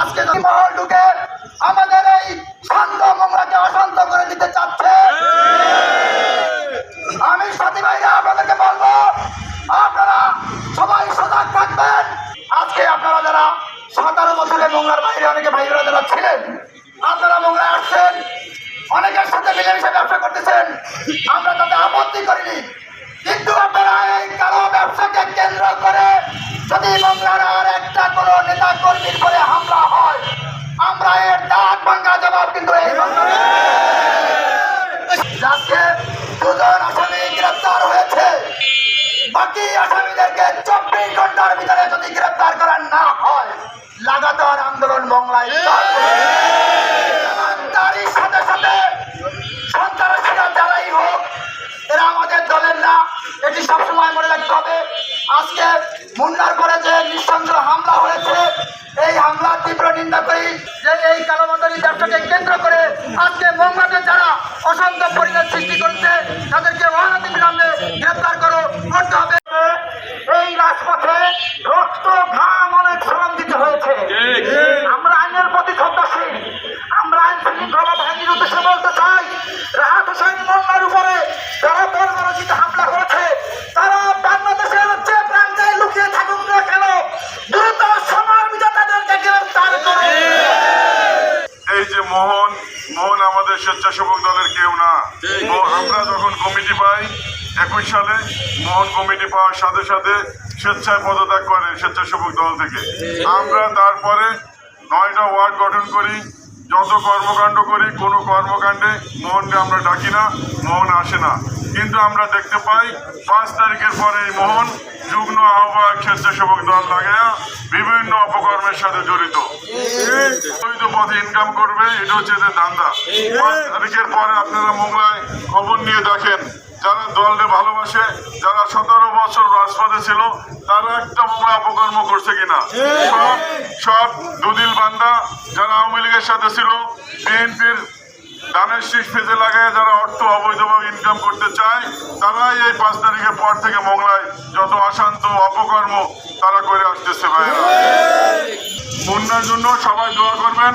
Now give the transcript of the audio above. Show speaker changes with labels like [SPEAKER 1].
[SPEAKER 1] আজকে যদি মহল ঢুকে আমাদের এই শান্ত মংলাকে অশান্ত করে দিতে চাচ্ছে। আমি সাথী ভাইরা আপনাদেরকে বলব, আপনারা সবাই সজাগ থাকবেন। আজকে আপনারা যারা সতেরো বছরে মোংলার বাইরে অনেকে ভাইরা যারা ছিলেন আপনারা মোংলায় আসছেন। অনেকের সাথে মিলেমিশে ব্যবসা করতেছেন। আমরা তাতে আপত্তি করিনি। কিন্তু আপনারা এই কালো ব্যবসাকে কেন্দ্র করে যদি বাংলার আর একটা কোনো নেতা কর্মীর করে হামলা হয়, আমরা এর দাঁত ভাঙ্গা জবাব কিন্তু এই দুজন আসামি গ্রেপ্তার হয়েছে, বাকি আসামিদেরকে চব্বিশ ঘণ্টার ভিতরে যদি গ্রেপ্তার করা না হয়, লাগাতার আন্দোলন বাংলায় এটি সবসময় মনে রাখতে হবে। আজকে মুন্নার পরে যে নৃশংস হামলা হয়েছে, এই হামলার তীব্র নিন্দা করি যে এই কালোমাতারি ব্যবসাকে কেন্দ্র করে আজকে মঙ্গলে যারা অশান্ত পরিবেশ সৃষ্টি করছে। তাদেরকে অনাদি বিলম্বে গ্রেপ্তার করো করতে হবে। এই রাজপথে রক্ত, ঘাম অনেক শ্রম দিতে হয়েছে। আমরা আইনের প্রতি শ্রদ্ধাশীল। আমরা আইন শৃঙ্খলা বাহিনীর উদ্দেশ্যে বলতে চাই, রাহাত হোসেন মোল্লার উপরে
[SPEAKER 2] স্বেচ্ছাসেবক দলের কেউ না। তো আমরা যখন কমিটি পাই একুশ সালে মোহন কমিটি পাওয়ার সাথে সাথে স্বেচ্ছায় পদত্যাগ করে স্বেচ্ছাসেবক দল থেকে। আমরা তারপরে নয়টা ওয়ার্ড গঠন করি যত কর্মকাণ্ড করি, কোনো কর্মকাণ্ডে মোহনকে আমরা ডাকি না, মোহন আসে না। কিন্তু আমরা দেখতে পাই, পাঁচ তারিখের পরে এই মোহন যুগ্ম আহ্বায়ক স্বেচ্ছাসেবক দল লাগায়া বিভিন্ন অপকর্মের সাথে জড়িত। বৈধ পথে ইনকাম করবে, এটা হচ্ছে এদের ধান্দা। পাঁচ তারিখের পরে আপনারা মোংলায় খবর নিয়ে দেখেন। যারা দলকে ভালোবাসে, যারা সতেরো বছর রাজপথে ছিল, তারা একটা মোংলা অপকর্ম করছে কিনা? সব সব দুদিল বান্দা যারা আওয়ামী লীগের সাথে ছিল, বিএনপির ধানের শীষ পেতে লাগায় যারা অর্থ অবৈধভাবে ইনকাম করতে চায়, তারাই এই পাঁচ তারিখের পর থেকে মোংলায় যত অশান্ত অপকর্ম তারা করে আসতেছে ভাইরা বন্যার জন্য সবাই দোয়া করবেন।